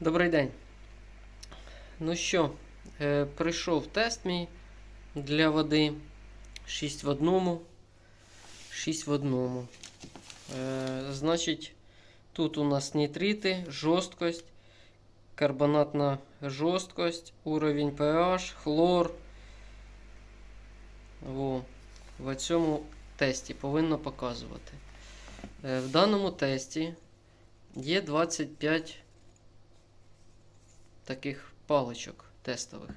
Добрий день. Ну що, е, прийшов тест мій для води. 6 в одному. 6 в одному. Е, значить, тут у нас нитрити, жорсткость, карбонатна жорсткость, уровень pH, хлор. Во. В цьому тесті повинно показувати. Е, в даному тесті є 25 таких паличок тестових.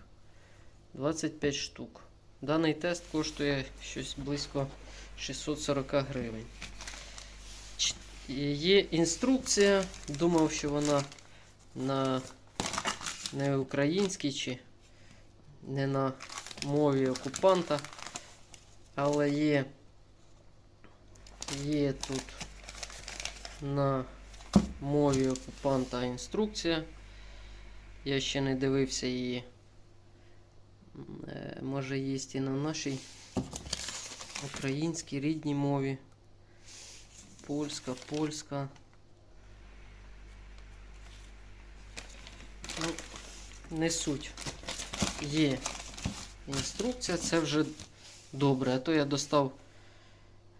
25 штук. Даний тест коштує щось близько 640 гривень. Є інструкція. Думав, що вона на не українській чи не на мові окупанта. Але є, є тут на мові окупанта інструкція. Я ще не дивився її. Е, Може є і на нашій українській рідній мові. Польська, польська. Ну, не суть. Є інструкція, це вже добре. А то я достав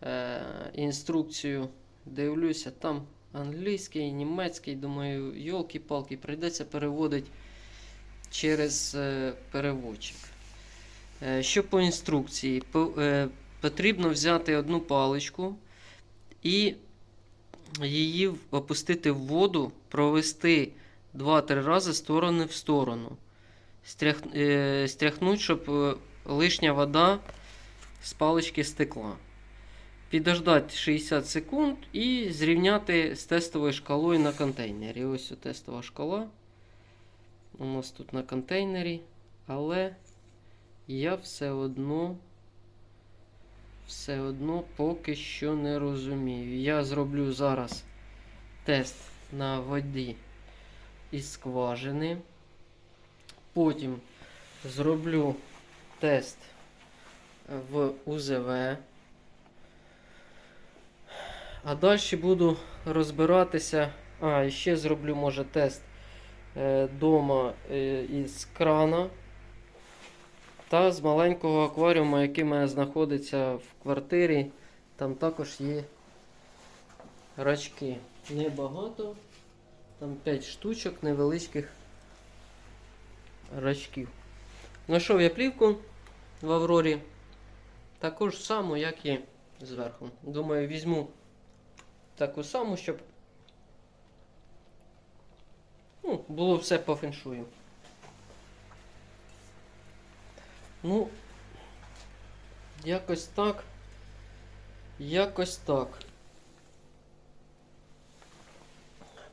е, інструкцію, дивлюся, там англійський, німецький, думаю, йолки-палки, прийдеться переводити через е, переводчик. Е, що по інструкції? Е, потрібно взяти одну паличку і її опустити в воду, провести 2-3 рази сторони в сторону. Стрях, стряхнуть, щоб лишня вода з палички стекла. Підождати 60 секунд і зрівняти з тестовою шкалою на контейнері. Ось тестова шкала. У нас тут на контейнері. Але я все одно все одно поки що не розумію. Я зроблю зараз тест на воді із скважини. Потім зроблю тест в УЗВ. А далі буду розбиратися. А, і ще зроблю, може, тест е, дома із крана. Та з маленького акваріуму, який мене знаходиться в квартирі. Там також є рачки. Небагато. Там 5 штучок невеличких рачків. Знайшов я плівку в Аврорі. Таку ж саму, як і зверху. Думаю, візьму таку саму, щоб ну, було все по феншую. Ну, якось так. Якось так.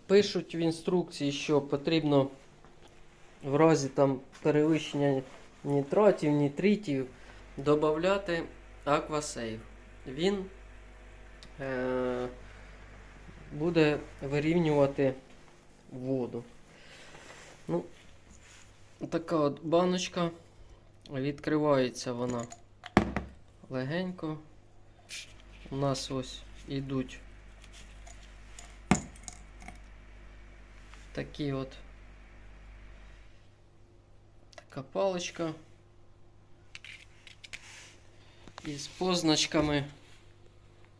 Пишуть в інструкції, що потрібно в разі там перевищення нітратів, нітритів додати аквасейв. Він е, буде вирівнювати воду. Ну, така от баночка. Відкривається вона легенько. У нас ось ідуть такі от така паличка із позначками,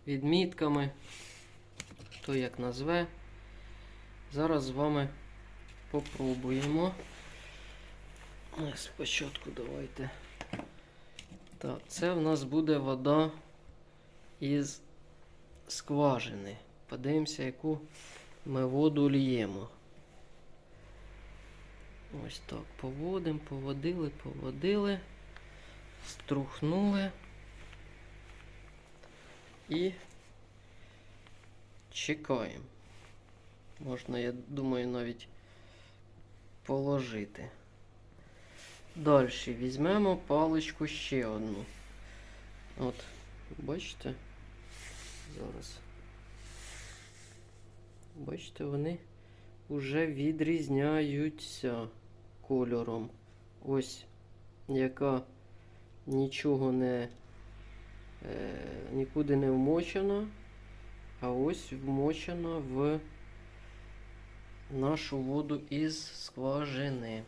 відмітками, хто як назве. Зараз з вами попробуємо. Ой, Спочатку давайте. Так, це в нас буде вода із скважини. Подивимося, яку ми воду ліємо. Ось так, поводимо, поводили, поводили, струхнули і чекаємо. Можна, я думаю, навіть положити. Далі візьмемо паличку ще одну. От, бачите? Зараз. Бачите, вони вже відрізняються кольором. Ось яка нічого не е, нікуди не вмочена, а ось вмочена в нашу воду із скважини.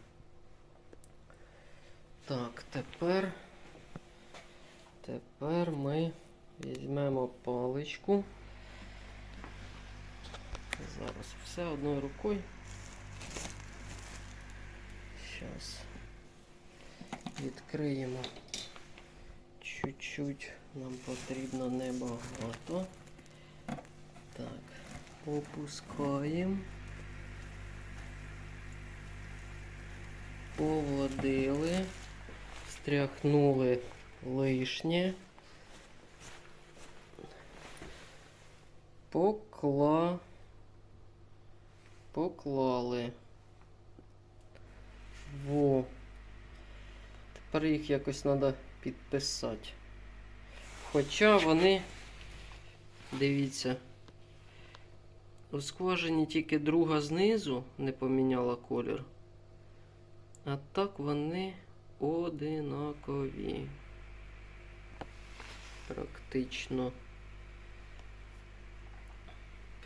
Так, тепер, тепер ми візьмемо паличку. Зараз все одною рукою. Зараз відкриємо чуть-чуть. Нам потрібно небагато. Так, опускаємо. Поводили, стряхнули лишнє. Покла... Поклали. Во. Тепер їх якось треба підписати. Хоча вони, дивіться, у скважині тільки друга знизу не поміняла колір. А так вони одинакові. Практично.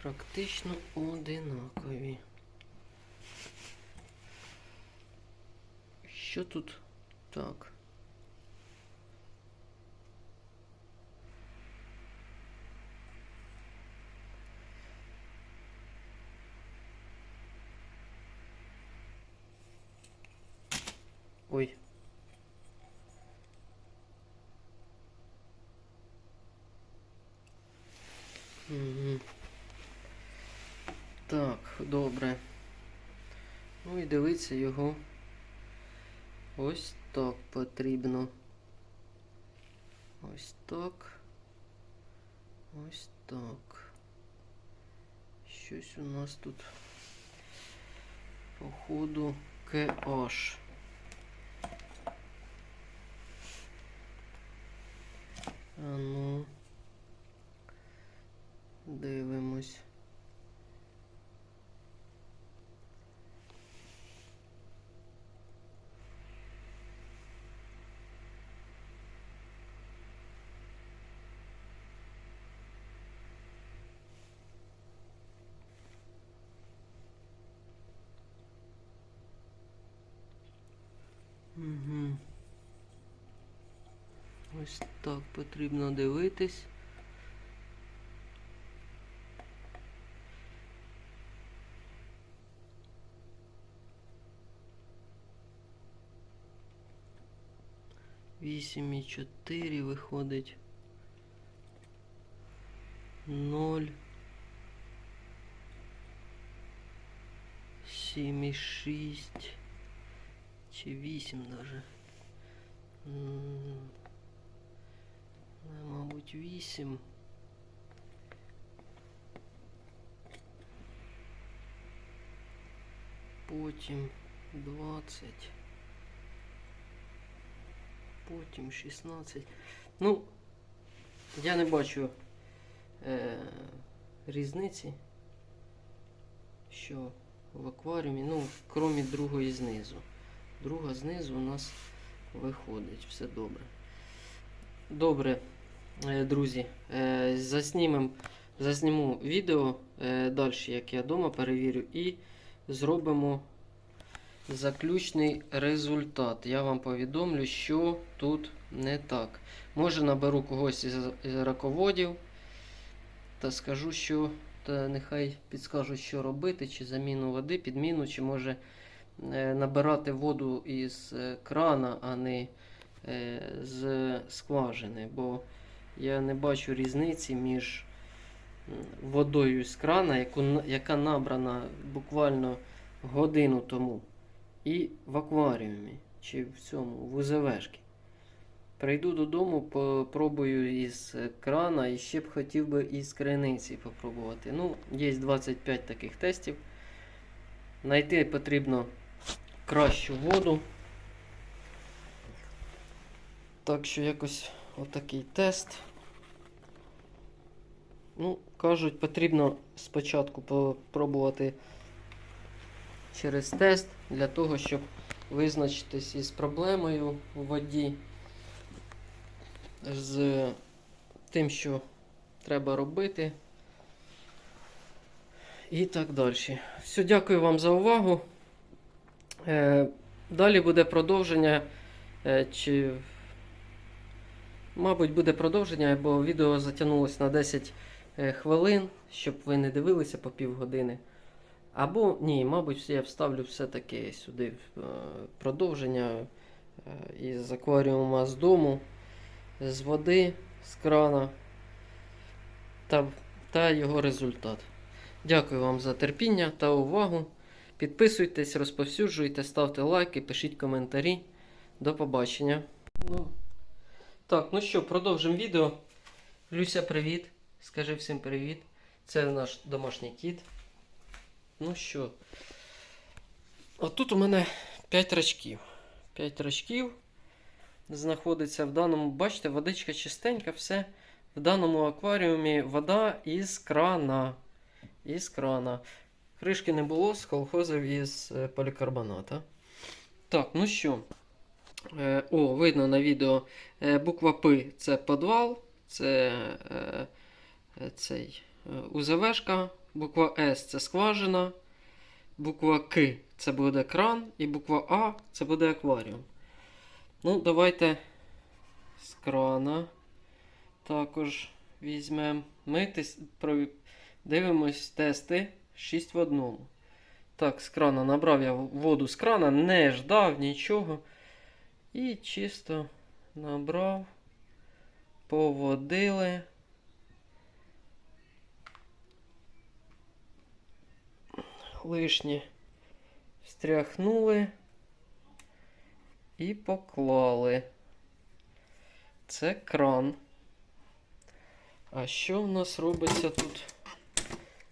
Практично одинакові. Що тут так? Ой. Мгм. Так, добре. Ну його ось так потрібно. Ось так. Ось так. Щось у нас тут походу KH. А ну. Дивимось. Ось так потрібно дивитись. Вісім і чотири виходить. Ноль. Сім і шість. Чи вісім даже. Ну, Мабуть, вісім. Потім двадцять. Потім 16. Ну, я не бачу е, різниці, що в акваріумі, ну, крім другої знизу. Друга знизу у нас виходить. Все добре. Добре, е, друзі. Е, заснімем, засніму відео е, далі, як я вдома перевірю, і зробимо заключний результат. Я вам повідомлю, що тут не так. Може наберу когось із, раководів та скажу, що та нехай підскажуть, що робити, чи заміну води, підміну, чи може набирати воду із крана, а не з скважини. Бо я не бачу різниці між водою з крана, яку, яка набрана буквально годину тому і в акваріумі, чи в цьому, в УЗВшки. Прийду додому, попробую із е, крана і ще б хотів би із криниці попробувати. Ну, є 25 таких тестів. Найти потрібно кращу воду. Так що якось отакий тест. Ну, кажуть, потрібно спочатку попробувати через тест для того, щоб визначитись із проблемою у воді, з тим, що треба робити. і так далі. Все, дякую вам за увагу. Е, далі буде продовження. Е, чи... Мабуть, буде продовження, бо відео затягнулося на 10 е, хвилин, щоб ви не дивилися по півгодини. Або ні, мабуть, я вставлю все-таки сюди е, продовження е, із акваріума з дому, з води, з крана та, та його результат. Дякую вам за терпіння та увагу. Підписуйтесь, розповсюджуйте, ставте лайки, пишіть коментарі. До побачення. Так, ну що, продовжимо відео. Люся, привіт. Скажи всім привіт. Це наш домашній кіт. Ну що, отут у мене 5 рачків. 5 рачків знаходиться в даному, бачите, водичка чистенька, все. В даному акваріумі вода із крана. Із крана. Кришки не було, з колхозів із е, полікарбоната. Так, ну що. Е, О, видно на відео. е, Буква П це підвал, це е, цей УЗВшка. Буква С це скважина. Буква К це буде кран. І буква А це буде акваріум. Ну, давайте з крана також візьмемо. Ми дивимось тести 6 в одному. Так, з крана набрав я воду з крана, не ждав нічого. І чисто набрав, поводили. Лишнє встряхнули і поклали. Це кран. А що в нас робиться тут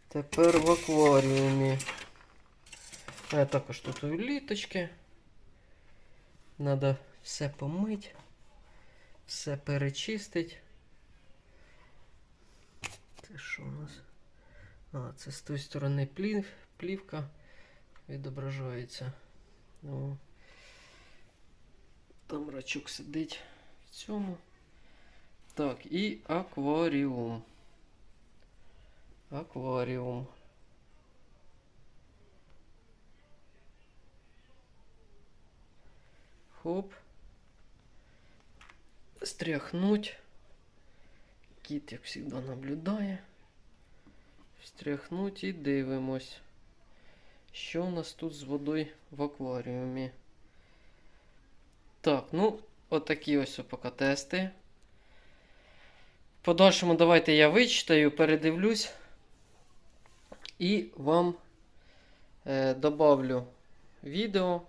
тепер в акваріумі? А також тут літочки. Надо все помить, все перечистить. Це що у нас? А, це з тої сторони плів, плівка відображається. Ну, там рачок сидить в цьому. Так, і акваріум. Акваріум. Хоп. Стряхнуть. Кіт, як завжди, наблюдає. Встряхнуть і дивимось. Що у нас тут з водою в акваріумі? Так, ну, отакі ось поки тести. В подальшому давайте я вичитаю, передивлюсь і вам е, добавлю відео.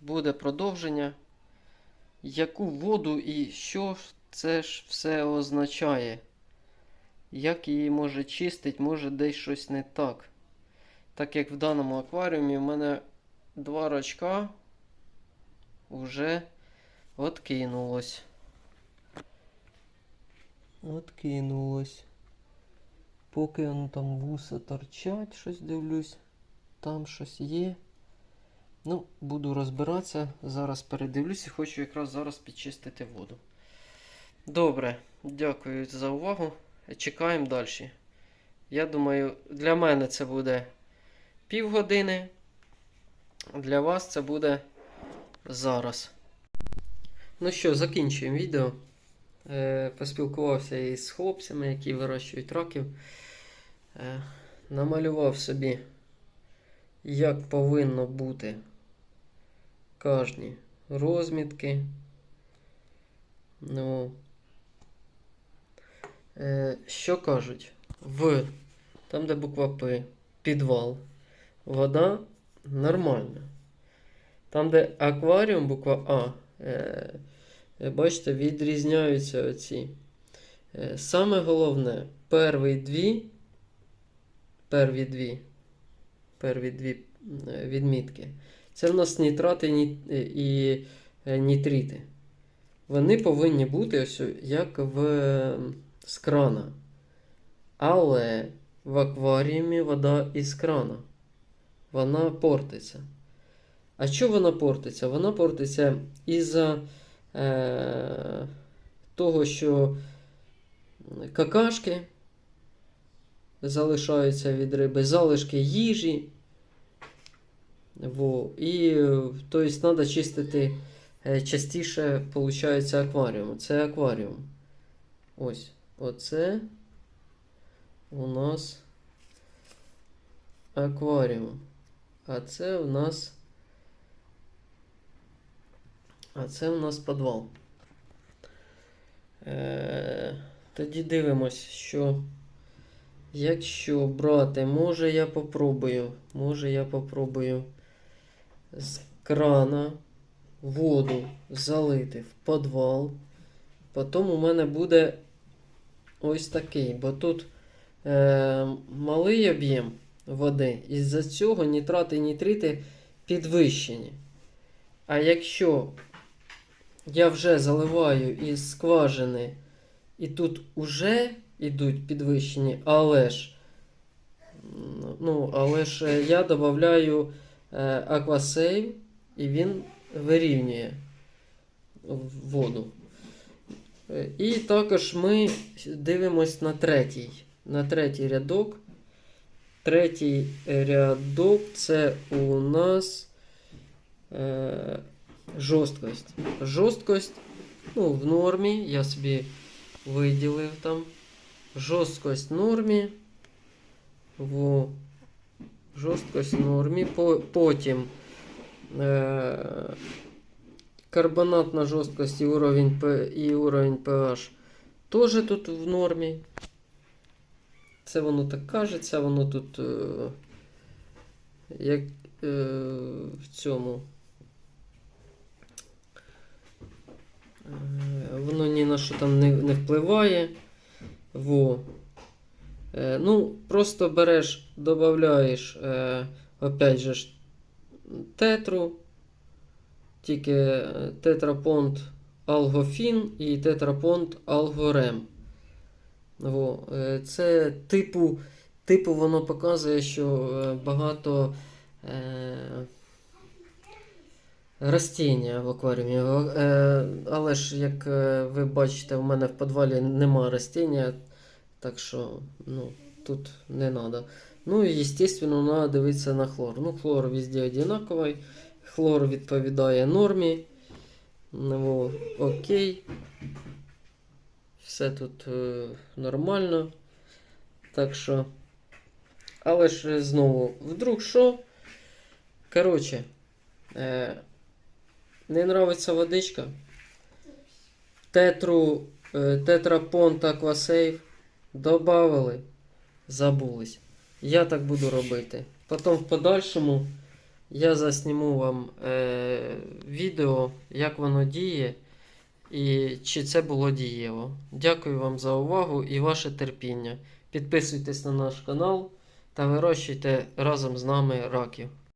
Буде продовження. Яку воду і що це ж все означає? Як її може чистить, може десь щось не так. Так як в даному акваріумі в мене два рачка вже откинулось. Откинулось. Поки воно там вуса торчать, щось дивлюсь. Там щось є. Ну, буду розбиратися. Зараз передивлюсь і хочу якраз зараз підчистити воду. Добре, дякую за увагу. Чекаємо далі. Я думаю, для мене це буде півгодини. Для вас це буде зараз. Ну що, закінчуємо відео. Е, поспілкувався із хлопцями, які вирощують раків. Е, намалював собі, як повинно бути кожні розмітки. Ну, е, що кажуть? В, там, де буква П, підвал, вода нормальна. Там, де акваріум, буква А, е, е, бачите, відрізняються оці. Е, саме головне, перві дві, перві дві, перві дві е, відмітки. Це в нас нітрати е, і е, нітрити. Вони повинні бути ось як в з крана. Але в акваріумі вода із крана. Вона портиться. А що вона портиться? Вона портиться із-за е, того, що какашки залишаються від риби, залишки їжі. Во. І тобто, треба чистити е, частіше, виходить, акваріум. Це акваріум. Ось. Оце у нас акваріум. А це у нас. А це у нас підвал. Е, тоді дивимось, що якщо брати, може я попробую, може я попробую з крана воду залити в підвал. Потім у мене буде ось такий, бо тут е, малий об'єм води. Із-за цього нітрати і нітрити підвищені. А якщо я вже заливаю із скважини, і тут уже йдуть підвищені, але ж, ну, але ж я додаю аквасейв, і він вирівнює воду. Е, І також ми дивимось на третій. На третій рядок. Третій рядок це у нас е, жорсткость. Жорсткость ну, в нормі. Я собі виділив там. Жорсткость в нормі. Во. Жорсткость в нормі. По, потім е, карбонатна жорсткость і уровень, і уровень pH теж тут в нормі. Це воно так кажеться, воно тут е, як е, в цьому. Е, Воно ні на що там не, не впливає. Во. Е, ну, просто береш, додаєш, е, опять же, тетру, тільки е, тетрапонт алгофін і тетрапонт алгорем. Це типу, типу воно показує, що багато е, ростіння в акваріумі. Але ж, як ви бачите, в мене в підвалі нема ростіння, так що ну, тут не треба. Ну і, звісно, треба дивитися на хлор. Ну, хлор везде однаковий. Хлор відповідає нормі. Ну, окей. Все тут е, нормально. Так що. Але ж е, знову, вдруг що? Коротше, е, не нравиться водичка. Тетру, е, тетрапонт аквасейв добавили, забулись. Я так буду робити. Потім в подальшому я засніму вам е, відео, як воно діє і чи це було дієво. Дякую вам за увагу і ваше терпіння. Підписуйтесь на наш канал та вирощуйте разом з нами раків.